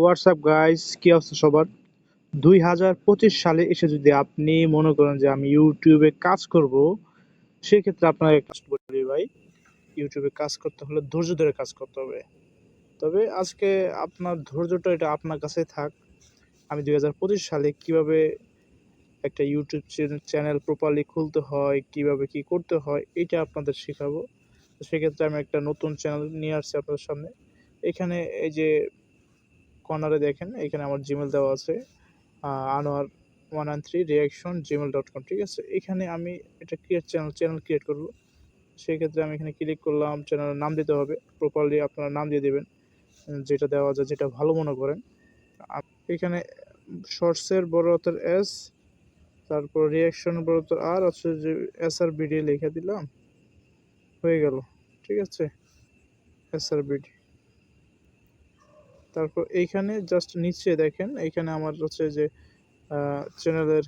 WhatsApp guys কি অবস্থা সবার? দুই হাজার পঁচিশ সালে এসে যদি আপনি মনে করেন যে আমি ইউটিউবে কাজ করব, সেক্ষেত্রে আপনার কাজ বলি ভাই ইউটিউবে কাজ করতে হলে ধৈর্য ধরে কাজ করতে হবে। তবে আজকে আপনার ধৈর্যটা এটা আপনার কাছে থাক। আমি দুই হাজার পঁচিশ সালে কীভাবে একটা ইউটিউব চ্যানেল প্রপারলি খুলতে হয়, কীভাবে কি করতে হয়, এটা আপনাদের শেখাবো। তো সেক্ষেত্রে আমি একটা নতুন চ্যানেল নিয়ে আসছি আপনাদের সামনে। এখানে এই যে কর্নারে দেখেন, এখানে আমার জিমেল দেওয়া আছে। Anwar one nine three reaction Gmail dot com ঠিক আছে? এখানে আমি এটা ক্রিয়েট চ্যানেল চ্যানেল ক্রিয়েট করব। সেই ক্ষেত্রে আমি এখানে ক্লিক করলাম চ্যানেলের নাম দিতে হবে। প্রপারলি আপনারা নাম দিয়ে দেবেন, যেটা দেওয়া যায় যেটা ভালো মনে করেন। এখানে শর্টসের বড় হাতের এস তারপর রিয়াকশন বড় আর আছে যে এস আর বিডি লিখে দিলাম। হয়ে গেল, ঠিক আছে? এস আর বিডি তারপর এইখানে জাস্ট নিচে দেখেন, এইখানে আমার হচ্ছে যে চ্যানেলের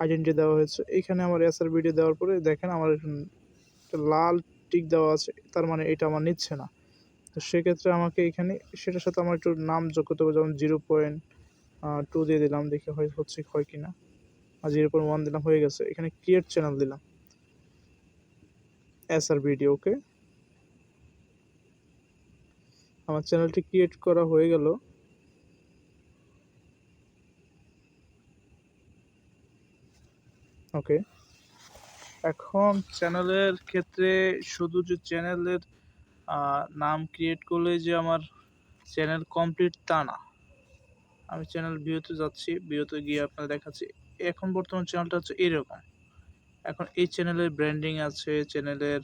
আইডেন্টি দেওয়া হয়েছে। এইখানে আমার এসআর ভিডিও দেওয়ার পরে দেখেন আমার একটা লাল টিক দেওয়া আছে, তার মানে এটা আমার নিচ্ছে না। তো সেক্ষেত্রে আমাকে এখানে সেটার সাথে আমার একটু নাম যোগ করতে হবে, যেমন জিরো পয়েন্ট টু দিয়ে দিলাম, দেখে হয়, হচ্ছে হয় কিনা আর জিরো পয়েন্ট ওয়ান দিলাম, হয়ে গেছে। এখানে ক্রিয়েট চ্যানেল দিলাম। এসআর ভিডিও ওকে আমার চ্যানেলটি ক্রিয়েট করা হয়ে গেল। ওকে। এখন চ্যানেলের ক্ষেত্রে শুধু যে চ্যানেলের নাম ক্রিয়েট করলে যে আমার চ্যানেল কমপ্লিট তা না। আমি চ্যানেল ভিউতে যাচ্ছি ভিউতে গিয়ে আপনার দেখাচ্ছি। এখন বর্তমান চ্যানেলটা হচ্ছে এরকম। এখন এই চ্যানেলের ব্র্যান্ডিং আছে, চ্যানেলের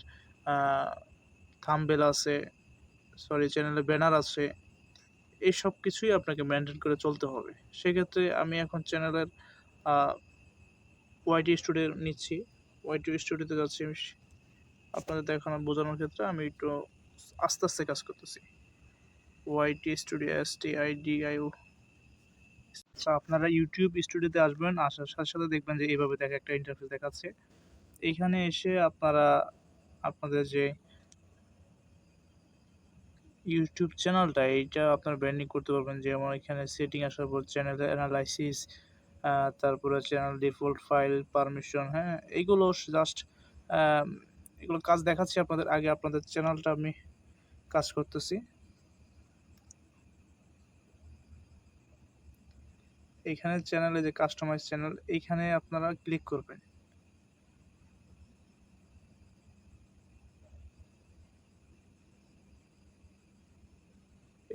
থাম্বেল আছে সরি চ্যানেলে ব্যানার আছে এই সব কিছুই আপনাকে মেনটেন করে চলতে হবে। সেক্ষেত্রে আমি এখন চ্যানেলের ওয়াইটি স্টুডিও নিচ্ছি। ওয়াইটি স্টুডিওতে যাচ্ছি আপনাদের দেখানো, বোঝানোর ক্ষেত্রে আমি একটু আস্তে আস্তে কাজ করতেছি। YT studio S T I D I O আপনারা ইউটিউব স্টুডিওতে আসবেন, আসার সাথে সাথে দেখবেন যে এইভাবে দেখা একটা ইন্টারফেস দেখাচ্ছে। এইখানে এসে আপনারা, আপনাদের যে ইউটিউব চ্যানেলটা এইটা আপনার ব্র্যান্ডিং করতে পারবেন। যেমন এখানে সেটিং আসার পর চ্যানেল অ্যানালাইসিস তারপরে চ্যানেল ডিফল্ট ফাইল পারমিশন হ্যাঁ এইগুলো জাস্ট এগুলো কাজ দেখাচ্ছি আপনাদের। আগে আপনাদের চ্যানেলটা আমি কাজ করতেছি। এইখানে চ্যানেলে যে কাস্টমাইজ চ্যানেল এইখানে আপনারা ক্লিক করবেন।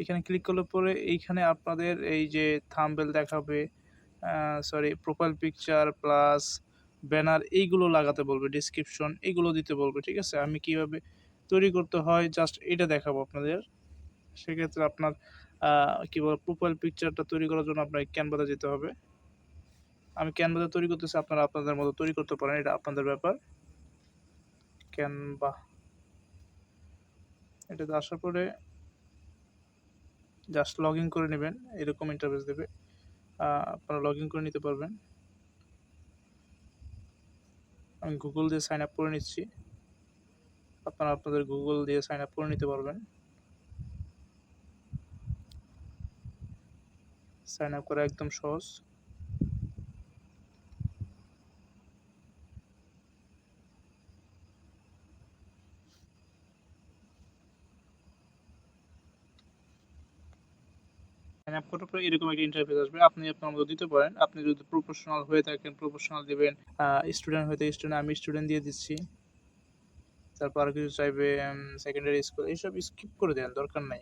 এখানে ক্লিক করলে পরে এইখানে আপনাদের এই যে থাম্বেল দেখাবে sorry profile picture plus banner এইগুলো লাগাতে বলবে ডিসক্রিপশন এইগুলো দিতে বলবে, ঠিক আছে? আমি কীভাবে তৈরি করতে হয় জাস্ট এটা দেখাবো আপনাদের। সেক্ষেত্রে আপনার কি বলে প্রোফাইল পিকচারটা তৈরি করার জন্য আপনার ক্যানভাতে যেতে হবে। আমি ক্যানভাতে তৈরি করতেছি, আপনারা আপনাদের মতো তৈরি করতে পারেন, এটা আপনাদের ব্যাপার। ক্যানভা এটাতে আসার পরে জাস্ট লগ ইন করে নেবেন, এরকম ইন্টারভেস দেবে। আপনারা লগ ইন করে নিতে পারবেন। আমি গুগল দিয়ে সাইন আপ করে নিচ্ছি। আপনারা আপনাদের গুগল দিয়ে সাইন আপ করে নিতে পারবেন। সাইন আপ করা একদম সহজ। করার পরে এরকম একটা ইন্টারফেস আসবে। আপনি আপনার মতো দিতে পারেন। আপনি যদি প্রফেশনাল হয়ে থাকেন প্রফেশনাল দিবেন স্টুডেন্ট হয়ে থাকে স্টুডেন্ট আমি স্টুডেন্ট দিয়ে দিচ্ছি। তারপর আর কিছু চাইবে সেকেন্ডারি স্কুল এইসব স্কিপ করে দেন, দরকার নাই।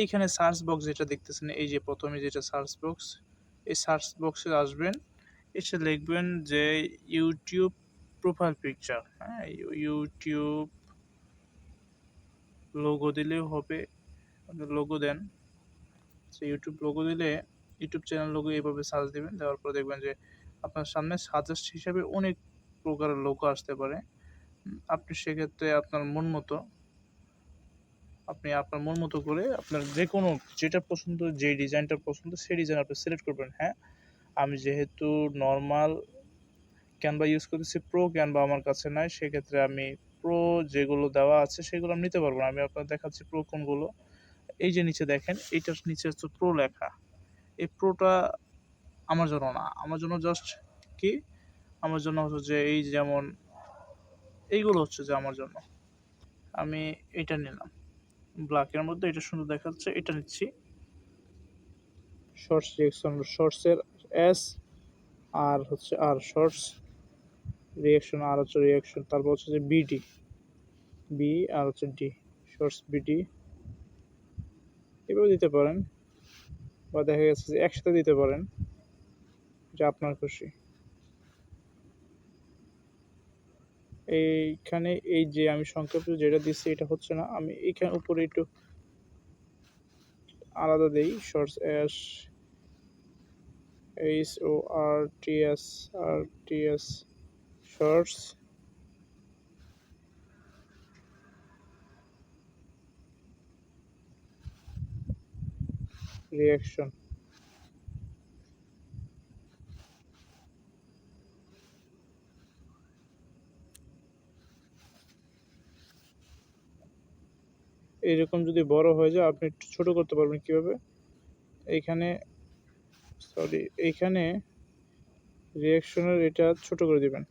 এইখানে সার্চ বক্স যেটা দেখতেছেন, এই যে প্রথমে যেটা সার্চ বক্স এই সার্চ বক্সে আসবেন, এসে লিখবেন যে ইউটিউব প্রোফাইল পিকচার হ্যাঁ ইউটিউব লোগো দিলেও হবে লোগো দেন। সেই ইউটিউব লোগো দিলে ইউটিউব চ্যানেল লোগো এইভাবে সার্চ দিবেন, দেওয়ার পরে দেখবেন যে আপনার সামনে সাজেস্ট হিসাবে অনেক প্রকারের লোগো আসতে পারে। আপনি সেক্ষেত্রে আপনার মন মতো, আপনি আপনার মন মতো করে আপনার যে কোনো যেটা পছন্দ, যে ডিজাইনটা পছন্দ, সেই ডিজাইন আপনি সিলেক্ট করবেন। হ্যাঁ আমি যেহেতু নর্মাল ক্যানভা ইউজ করতেছি প্রো ক্যানভা আমার কাছে নাই, সেক্ষেত্রে আমি প্রো যেগুলো দেওয়া আছে সেগুলো আমি নিতে পারব না। আমি আপনার দেখাচ্ছি প্রো কোনগুলো। এই যে নিচে দেখেন এইটার নিচে হচ্ছে প্রো লেখা। এই প্রোটা আমার জন্য না। আমার জন্য জাস্ট কি? আমার জন্য হচ্ছে যে এই যেমন, এইগুলো হচ্ছে যে আমার জন্য। আমি এটা নিলাম। ব্ল্যাকের মধ্যে এটা সুন্দর দেখাচ্ছে, এটা নিচ্ছি। শর্টস রিয়েকশন শর্টসের এস আর হচ্ছে আর শর্টস রিয়েকশন আর হচ্ছে রিয়েকশন তারপর হচ্ছে যে বিডি বি আর হচ্ছে ডি শর্টস বিডি এভাবে দিতে পারেন। বা দেখা গেছে যে একসাথে দিতে পারেন। যা আপনার খুশি। এইখানে এই যে আমি সংক্ষেপে যেটা দিচ্ছি, এটা হচ্ছে না, আমি এইখানে উপরে একটু আলাদা দেই। Shorts S H O R T S R T S shorts reaction এরকম যদি বড় হয়ে যায়, আপনি একটু ছোট করতে পারবেন কীভাবে? এইখানে সরি এইখানে রিয়াকশনের এটা ছোট করে দিবেন।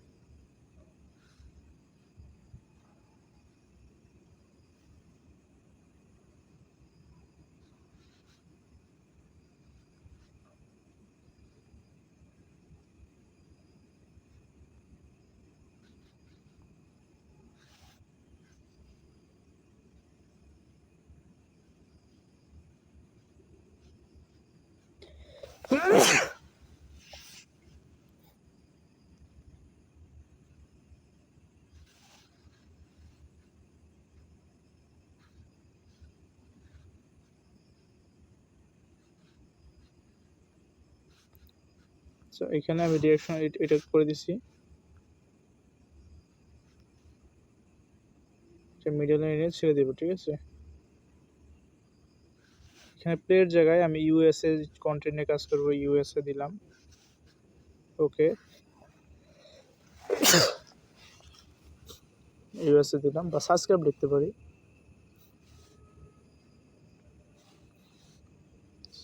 সো এখানে আমি ডিরেকশন এটা করে দিছি। মিডল এনে ছেড়ে দেবো ঠিক আছে? এখানে প্লের জায়গায় আমি ইউএসএ কন্টেন্টে কাজ করব ইউএসএ দিলাম। ওকে ইউএসএ দিলাম, বা সাবস্ক্রাইব লিখতে পারি।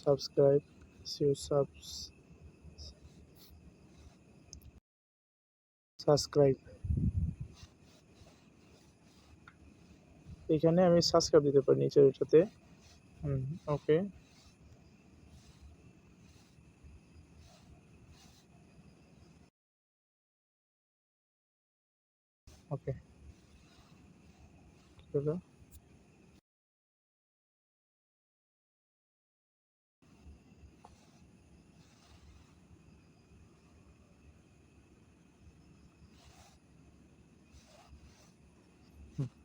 সাবস্ক্রাইব সিউ সাবস সাবস্ক্রাইব এখানে আমি সাবস্ক্রাইব দিতে পারি নিচের এটাতে হুম ওকে ওকে কি হলো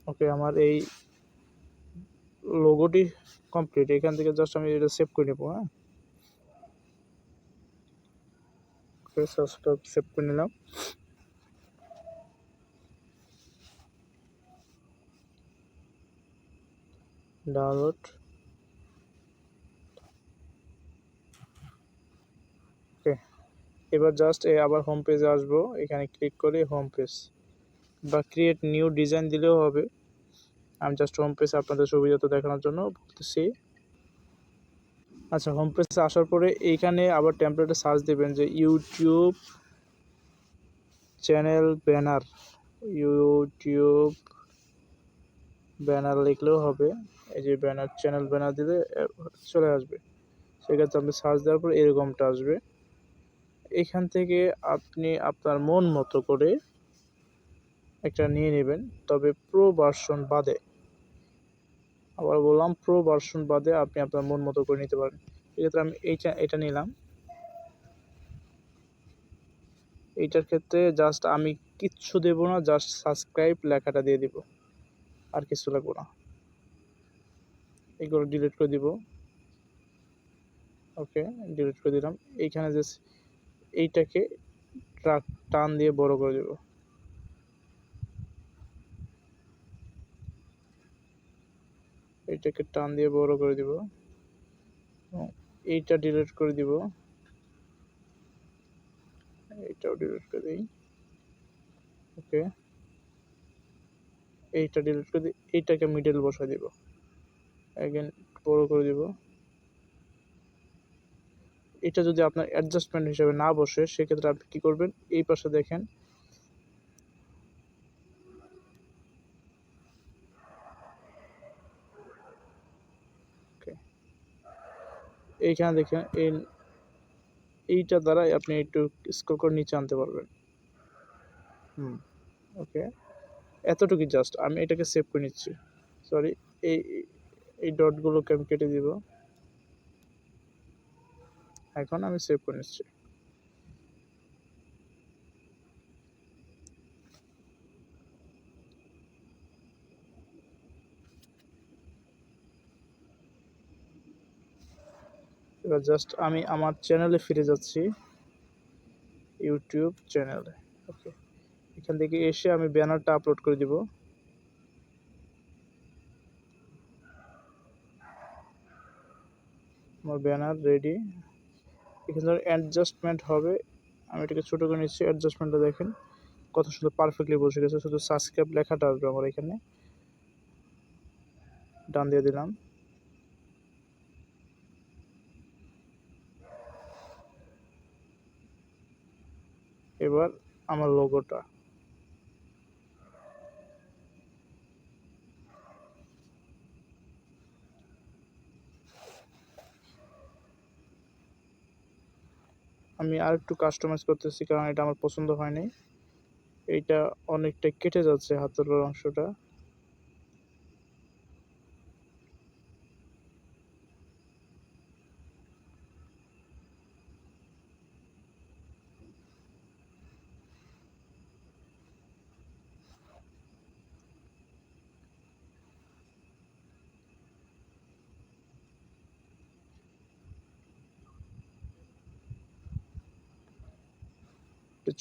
ওকে আমার এই লোগোটি কমপ্লিট এখান থেকে জাস্ট আমি এটা সেভ করে নেব হ্যাঁ? সাবস্ক্রাইব সেভ করে নিলাম। ডাউনলোড ওকে এবার জাস্ট আবার হোম পেজে আসব। এখানে ক্লিক করে হোম পেজ বা ক্রিয়েট নিউ ডিজাইন দিলেও হবে। আমি জাস্ট হোম পেজ আপনাদের সুবিধাতে দেখানোর জন্য বলতেছি। আচ্ছা হোম পেজে আসার পরে এইখানে আবার টেমপ্লেটে সার্চ দেবেন যে YouTube channel banner YouTube banner লিখলেও হবে। এই যে ব্যানার চ্যানেল ব্যানার দিলে চলে আসবে। সেক্ষেত্রে আপনি সার্চ দেওয়ার পর এরকমটা আসবে। এখান থেকে আপনি আপনার মন মতো করে একটা নিয়ে নেবেন। তবে প্রো ভার্সন বাদে, আবার বললাম প্রো ভার্সন বাদে আপনি আপনার মন মতো করে নিতে পারেন। এক্ষেত্রে আমি এইটা, এটা নিলাম। এইটার ক্ষেত্রে জাস্ট আমি কিচ্ছু দেব না জাস্ট সাবস্ক্রাইব লেখাটা দিয়ে দিব। আর কিছু লাগবো না। এগুলো ডিলিট করে দিব। ওকে ডিলিট করে দিলাম। এইখানে যে এইটাকে ট্রাক টান দিয়ে বড় করে দেব। এইটাকে টান দিয়ে বড় করে দিব। এইটা ডিলিট করে দিব। এইটাও ডিলিট করে দিই। ওকে এইটা ডিলিট করে দিই। এইটাকে মিডল বসাই দিব। অ্যাগেন বড় করে দিব। এটা যদি আপনার অ্যাডজাস্টমেন্ট হিসেবে না বসে, সেক্ষেত্রে আপনি কী করবেন? এই পাশে দেখেন এইখানে দেখেন এই এইটা দ্বারা আপনি একটু স্ক্রল করে নিচে আনতে পারবেন। হুম। ওকে? এতটুকু জাস্ট আমি এটাকে সেভ করে নিচ্ছি। সরি এই এই ডটগুলোকে আমি কেটে দিব। এখন আমি সেভ করে নিচ্ছি। এবার জাস্ট আমি আমার চ্যানেলে ফিরে যাচ্ছি। ইউটিউব চ্যানেলে ওকে এখান থেকে এসে আমি ব্যানারটা আপলোড করে দিব। আমার ব্যানার রেডি এখানে অ্যাডজাস্টমেন্ট হবে। আমি এটাকে ছোটো করে নিচ্ছি অ্যাডজাস্টমেন্টটা দেখেন। কত সুন্দর পারফেক্টলি বসে গেছে। শুধু সাবস্ক্রাইব লেখাটা আসবে আমার এখানে। ডান দিয়ে দিলাম। এবার আমার লোগোটা আমি আর একটু কাস্টমাইজ করতেছি, কারণ এটা আমার পছন্দ হয়নি। এইটা অনেকটা কেটে যাচ্ছে হাতের অংশটা।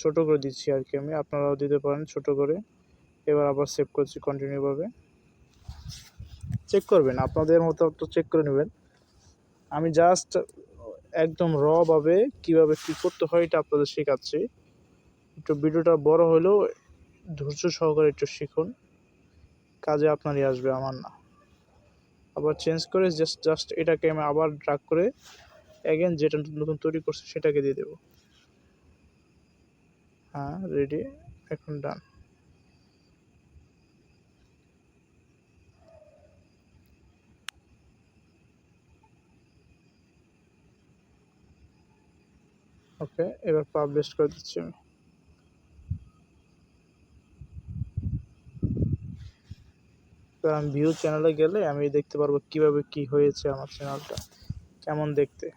ছোটো করে দিচ্ছি আর কি আমি। আপনারাও দিতে পারেন ছোট করে। এবার আবার সেভ করছি কন্টিনিউভাবে চেক করবেন, আপনাদের মতো একটু চেক করে নেবেন। আমি জাস্ট একদম রভাবে কীভাবে কী করতে হয় এটা আপনাদের শেখাচ্ছি। একটু ভিডিওটা বড় হলেও ধৈর্য সহকারে একটু শিখুন। কাজে আপনারই আসবে, আমার না। আবার চেঞ্জ করে জাস্ট জাস্ট এটাকে আমি আবার ড্রাগ করে অ্যাগেন যেটা নতুন তৈরি করছি সেটাকে দিয়ে দেবো। হ্যাঁ রেডি এখন ডান ওকে এবার পাবলিশ করে দিচ্ছি আমি। তো আমি ভিউ চ্যানেলে গেলে আমি দেখতে পারব কীভাবে কি হয়েছে আমার চ্যানেলটা কেমন দেখতে?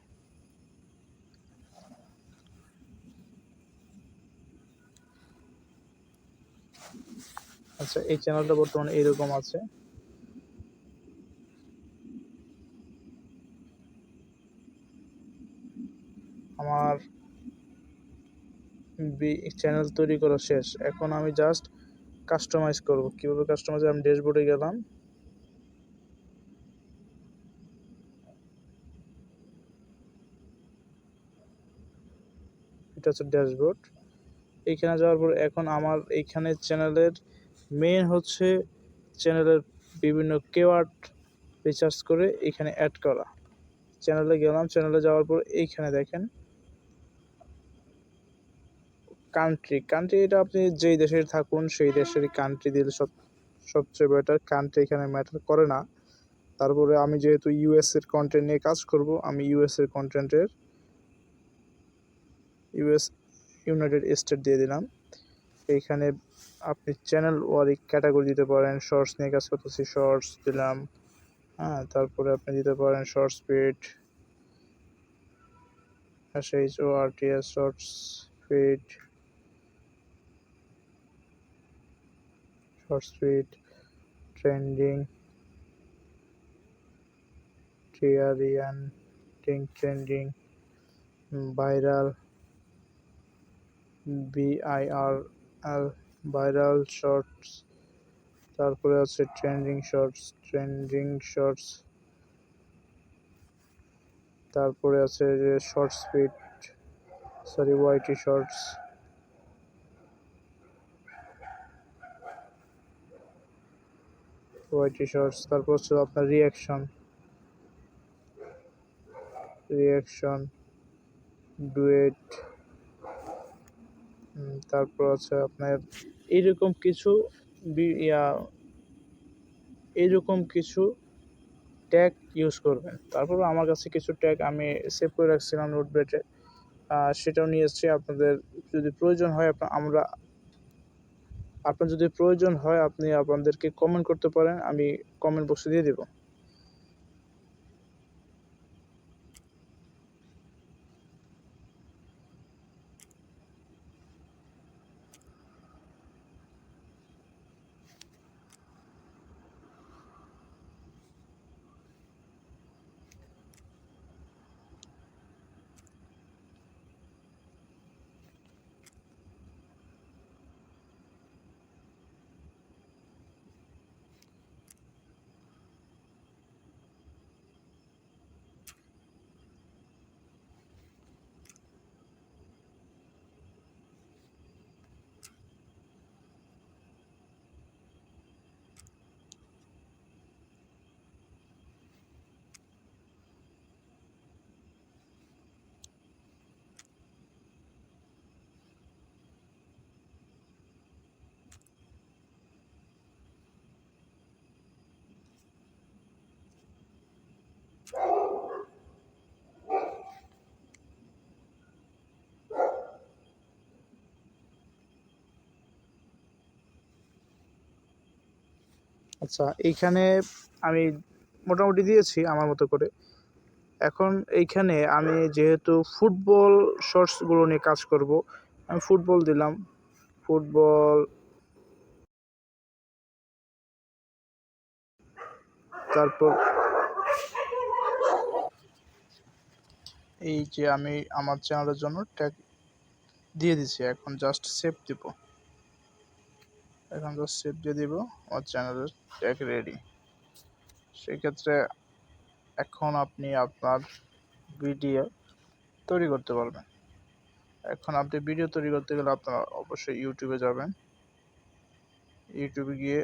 আচ্ছা এই চ্যানেলটা বর্তমানে এরকম আছে। আমার চ্যানেল তৈরি করা শেষ। এখন আমি জাস্ট কাস্টমাইজ করব। কীভাবে কাস্টমাইজ আমি ড্যাশবোর্ডে গেলাম। এটা হচ্ছে ড্যাশবোর্ড এইখানে যাওয়ার পর এখন আমার এইখানে চ্যানেলের মেন হচ্ছে চ্যানেলের বিভিন্ন কেওয়ার্ড রিচার্জ করে এখানে অ্যাড করা। চ্যানেলে গেলাম চ্যানেলে যাওয়ার পর এইখানে দেখেন। কান্ট্রি কান্ট্রি এটা আপনি যেই দেশের থাকুন, সেই দেশের কান্ট্রি দিলে সব, সবচেয়ে বেটার কান্ট্রি এখানে ম্যাটার করে না। তারপরে আমি যেহেতু ইউএস এর কন্টেন্ট নিয়ে কাজ করব, আমি ইউএস এর কন্টেন্টের ইউএস ইউনাইটেড স্টেট দিয়ে দিলাম। এইখানে আপনি চ্যানেল ওয়ারি ক্যাটাগরি দিতে পারেন শর্টস নিয়ে কাজ করতেছি শর্টস দিলাম হ্যাঁ তারপরে আপনি দিতে পারেন short speed H O R T S shorts speed short speed trending trending trending, viral BIRL viral shorts তারপরে আছে ট্রেন্ডিং শর্টস ট্রেন্ডিং শর্টস তারপরে আছে যে short speed sorry YT shorts YT shorts তারপর হচ্ছে আপনার রিয়াকশন রিয়াকশন ডুয়েট তারপর আছে আপনার এইরকম কিছু ইয়া, এইরকম কিছু ট্যাগ ইউজ করবেন। তারপর আমার কাছে কিছু ট্যাগ আমি সেভ করে রাখছিলাম নোটপ্যাডে সেটাও নিয়ে এসেছি আপনাদের যদি প্রয়োজন হয় আমরা, আপনার যদি প্রয়োজন হয় আপনি আপনাদেরকে কমেন্ট করতে পারেন, আমি কমেন্ট বক্সে দিয়ে দিব। আচ্ছা এইখানে আমি মোটামুটি দিয়েছি আমার মতো করে। এখন এইখানে আমি যেহেতু ফুটবল শর্টসগুলো নিয়ে কাজ করব, আমি ফুটবল দিলাম। ফুটবল তারপর এই যে আমি আমার চ্যানেলের জন্য ট্যাগ দিয়ে দিছি, এখন জাস্ট সেভ দিব। এখন জাস্ট সেভ দিয়ে দিব, আমার চ্যানেলের ট্যাগ রেডি সেক্ষেত্রে এখন আপনি আপনার ভিডিও তৈরি করতে পারবেন। এখন আপনি ভিডিও তৈরি করতে গেলে আপনারা অবশ্যই ইউটিউবে যাবেন। ইউটিউবে গিয়ে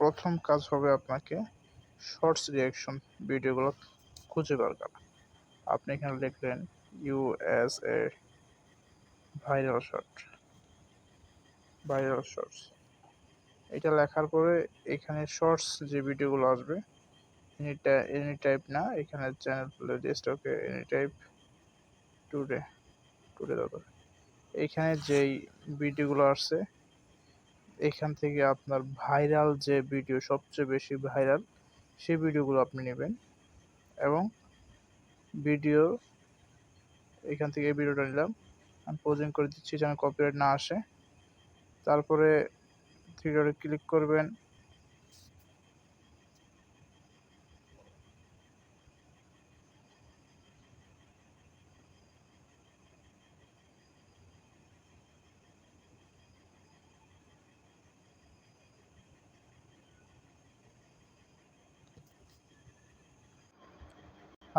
প্রথম কাজ হবে আপনাকে শর্টস রিয়াকশন ভিডিওগুলো খুঁজে বার করা। আপনি এখানে লিখলেন USA viral short viral shorts এটা লেখার পরে এখানে শর্টস যে ভিডিওগুলো আসবে এনি এনি টাইপ না, এখানে channel playlist okay any type today today দরকার। এখানে যেই ভিডিওগুলো আসছে, এখান থেকে আপনার ভাইরাল যে ভিডিও সবচেয়ে বেশি ভাইরাল সেই ভিডিওগুলো আপনি নেবেন এবং ভিডিও এখান থেকে এই ভিডিওটা নিলাম। আমি পোজিং করে দিচ্ছি যেন কপিরাইট না আসে। তারপরে থ্রি ডটে ক্লিক করবেন।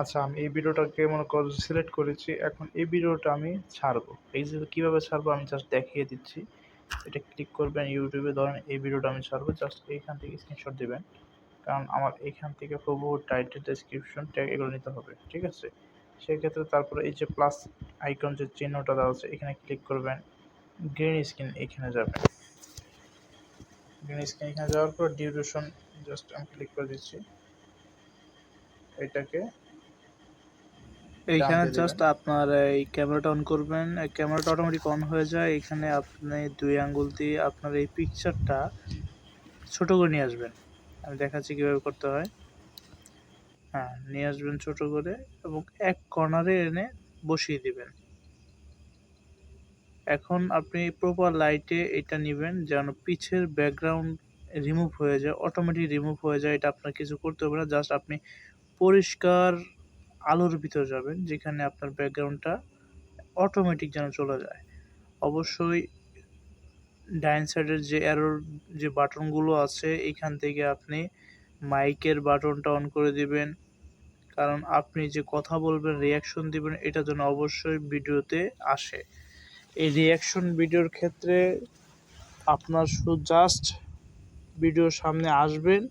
আচ্ছা আমি এই ভিডিওটাকে মনে করো সিলেক্ট করেছি, এখন এই ভিডিওটা আমি ছাড়বো। এই যে কীভাবে ছাড়বো আমি জাস্ট দেখিয়ে দিচ্ছি। এটা ক্লিক করবেন ইউটিউবে ধরেন এই ভিডিওটা আমি ছাড়বো জাস্ট এইখান থেকে স্ক্রিনশট দিবেন। কারণ আমার এইখান থেকে হুবহু টাইটেল ডেসক্রিপশন ট্যাগ এগুলো নিতে হবে, ঠিক আছে? সেক্ষেত্রে তারপরে এই যে প্লাস আইকন যে চিহ্নটা দেওয়া আছে, এখানে ক্লিক করবেন গ্রিন স্ক্রিন এখানে যাবেন। গ্রিন স্ক্রিন এখানে যাওয়ার পর ডিউরেশন জাস্ট আমি ক্লিক করে দিচ্ছি। এটাকে এইখানে জাস্ট আপনার এই ক্যামেরাটা অন করবেন। ক্যামেরাটা অটোমেটিক অন হয়ে যায়। এখানে আপনি দুই আঙ্গুল দিয়ে আপনার এই পিকচারটা ছোট করে নিয়ে আসবেন। আমি দেখাচ্ছি কীভাবে করতে হয়। হ্যাঁ নিয়ে আসবেন ছোট করে এবং এক কর্নারে এনে বসিয়ে দিবেন। এখন আপনি প্রপার লাইটে এটা নেবেন যেন পিছের ব্যাকগ্রাউন্ড রিমুভ হয়ে যায় অটোমেটিক রিমুভ হয়ে যায়। এটা আপনার কিছু করতে হবে না জাস্ট আপনি পরিষ্কার আলোর ভিতর যাবেন, যেখানে আপনার ব্যাকগ্রাউন্ডটা অটোমেটিক যেন চলে যায়। অবশ্যই ডাইন সাইডের যে অ্যারোর যে বাটনগুলো আছে, এখান থেকে আপনি মাইকের বাটনটা অন করে দিবেন। কারণ আপনি যে কথা বলবেন রিয়াকশন দিবেন, এটা যেন অবশ্যই ভিডিওতে আসে। এই রিয়াকশন ভিডিওর ক্ষেত্রে আপনার শুধু জাস্ট ভিডিওর সামনে আসবেন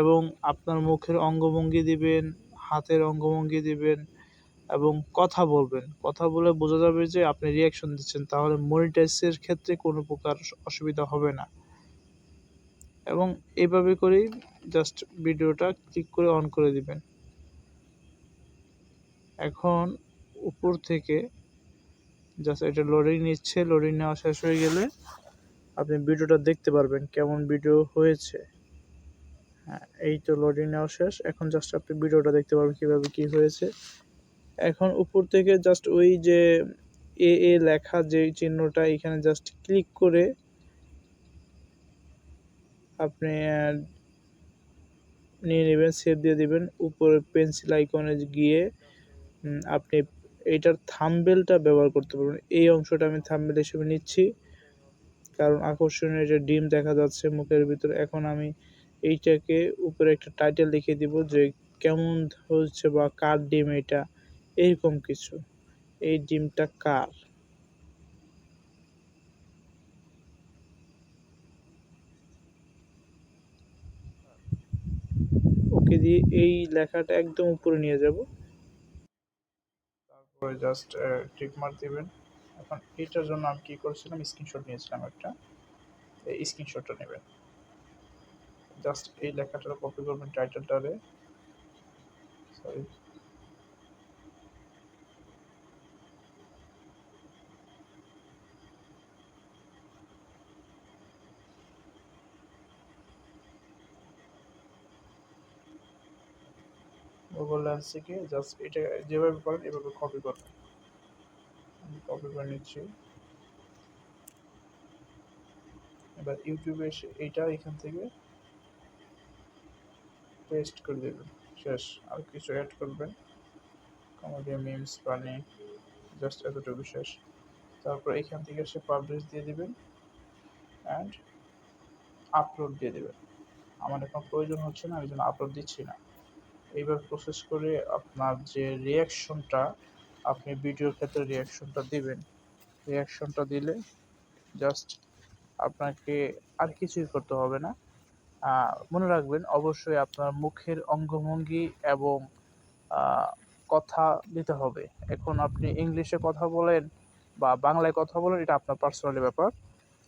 এবং আপনার মুখের অঙ্গভঙ্গি দিবেন। হাতের অঙ্গভঙ্গি দিবেন এবং কথা বলবেন। কথা বলে বোঝা যাবে যে আপনি রিয়াকশন দিচ্ছেন, তাহলে মনিটাইজের ক্ষেত্রে কোনো প্রকার অসুবিধা হবে না। এবং এইভাবে করেই জাস্ট ভিডিওটা ক্লিক করে অন করে দিবেন। এখন উপর থেকে জাস্ট এটা লোডিং নিচ্ছে লোডিং নেওয়া শেষ হয়ে গেলে আপনি ভিডিওটা দেখতে পারবেন কেমন ভিডিও হয়েছে। হ্যাঁ এই তো লোডিং নেওয়া শেষ। এখন জাস্ট আপনি ভিডিওটা দেখতে পারবেন কীভাবে কী হয়েছে। এখন উপর থেকে জাস্ট ওই যে এ এ লেখা যে চিহ্নটা, এখানে জাস্ট ক্লিক করে আপনি নিয়ে নেবেন সেভ দিয়ে দিবেন। উপরে পেন্সিল আইকনে গিয়ে আপনি এইটার থাম্বেলটা ব্যবহার করতে পারবেন। এই অংশটা আমি থাম্বেল হিসেবে নিচ্ছি। কারণ আকর্ষণীয় যে ডিম দেখা যাচ্ছে মুখের ভিতরে। এখন আমি এইটাকে উপরে একটা টাইটেল লিখে দিব যে কেমন হচ্ছে বা কার ডিম এটা, এরকম কিছু। এই ডিমটা কার? ওকে দিয়ে এই লেখাটা একদম উপরে নিয়ে যাব। তারপরে জাস্ট টিক মার দিবেন। এখন এটার জন্য আমি কি করেছিলাম? স্ক্রিনশট নিয়েছিলাম একটা। এই স্ক্রিনশটটা নেবেন। জাস্ট এই লেখাটা কপি করবেন টাইটেলটারে। সরি গুগল লেন্স থেকে জাস্ট এটা যেভাবে করেন এভাবে কপি করবেন। কপি করে নিচ্ছি। এবার ইউটিউবে এসে এইটা এখান থেকে পেস্ট করে দেবেন। শেষ। আর কিছু অ্যাড করবেন। কমেডি মিমস পানি জাস্ট এতটুকু শেষ। তারপর এখান থেকে এসে পাবলিশ দিয়ে দেবেন অ্যান্ড আপলোড দিয়ে দেবেন। আমার এখন প্রয়োজন হচ্ছে না, আমি জন্য আপলোড দিচ্ছি না। এইবার প্রসেস করে আপনার যে রিয়াকশনটা আপনি ভিডিওর ক্ষেত্রে রিয়াকশনটা দিবেন। রিয়াকশনটা দিলে জাস্ট আপনাকে আর কিছুই করতে হবে না। মনে রাখবেন, অবশ্যই আপনার মুখের অঙ্গভঙ্গি এবং কথা দিতে হবে। এখন আপনি ইংলিশে কথা বলেন বা বাংলায় কথা বলেন, এটা আপনার পার্সোনালি ব্যাপার।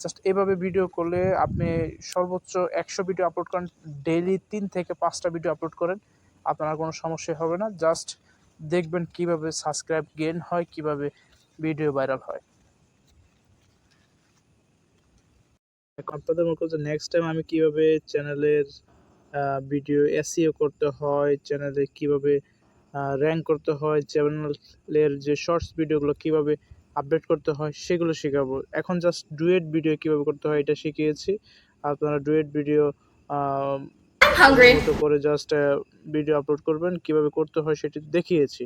জাস্ট এভাবে ভিডিও করলে আপনি সর্বোচ্চ একশো ভিডিও আপলোড করেন ডেইলি তিন থেকে পাঁচটা ভিডিও আপলোড করেন, আপনার কোনো সমস্যা হবে না। জাস্ট দেখবেন কীভাবে সাবস্ক্রাইব গেন হয়, কীভাবে ভিডিও ভাইরাল হয়। আপনাদের মনে করছে নেক্সট টাইম আমি কীভাবে চ্যানেলের ভিডিও এসইও করতে হয় চ্যানেলে কীভাবে র্যাঙ্ক করতে হয় চ্যানেলের যে শর্টস ভিডিওগুলো কীভাবে আপডেট করতে হয় সেগুলো শেখাবো। এখন জাস্ট ডুয়েট ভিডিও কীভাবে করতে হয় এটা শিখিয়েছি। আপনারা ডুয়েট ভিডিও. করে জাস্ট ভিডিও আপলোড করবেন কীভাবে করতে হয় সেটি দেখিয়েছি।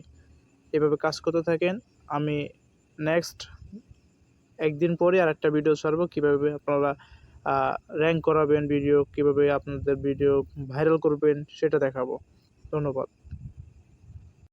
এভাবে কাজ করতে থাকেন। আমি নেক্সট একদিন পরে আর একটা ভিডিও ছাড়বো কীভাবে আপনারা র্যাঙ্ক করাবেন ভিডিও কীভাবে আপনাদের ভিডিও ভাইরাল করবেন সেটা দেখাবো। ধন্যবাদ।